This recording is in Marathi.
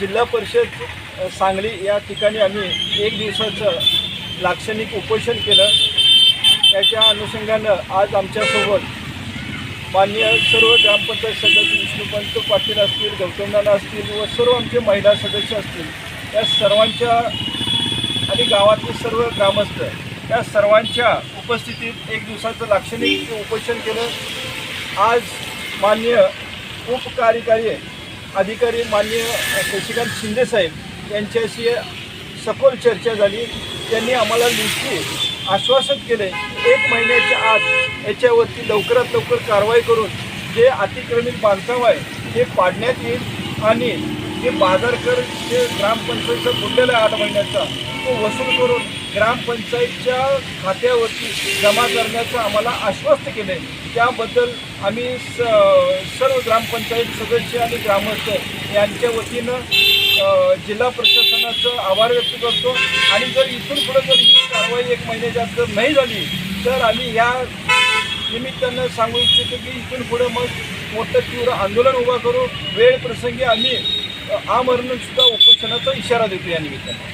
जिल्हा परिषद सांगली या ठिकाणी आम्ही एक दिवसाचं लाक्षणिक उपोषण केलं. त्याच्या अनुषंगानं आज आमच्यासोबत मान्य सर्व ग्रामपंचायत सदस्य विष्णुपंत पाटील असतील गौतम नाना असतील व सर्व आमचे महिला सदस्य असतील. या सर्वांच्या आणि गावातले सर्व ग्रामस्थ या सर्वांच्या उपस्थितीत एक दिवसाचं लाक्षणिक उपोषण केलं. आज मान्य उपकार्यकारी अधिकारी मान्य शशिकांत शिंदेसाहेब यांच्याशी सखोल चर्चा झाली. त्यांनी आम्हाला लेखी आश्वासन केले. एक महिन्याच्या आत याच्यावरती लवकरात लवकर कारवाई करून जे अतिक्रमित बांधकाम आहे ते पाडण्यात येईल आणि जे बाजारकर जे ग्रामपंचायतचा बुडलेला आहे आठ महिन्याचा तो वसूल करून ग्रामपंचायतच्या खात्यावरती जमा करण्याचं आम्हाला आश्वस्त केलं आहे त्याबद्दल आम्ही स सर्व ग्रामपंचायत सदस्य आणि ग्रामस्थ यांच्या वतीनं जिल्हा प्रशासनाचं आभार व्यक्त करतो. आणि जर इथून पुढे जर ही कारवाई एक महिन्याच्या जर नाही झाली तर आम्ही या निमित्तानं सांगू इच्छितो की इथून पुढे मग मोठं तीव्र आंदोलन उभा करू. वेळ प्रसंगी आम्ही आमरणसुद्धा उपोषणाचा इशारा देतो या निमित्तानं.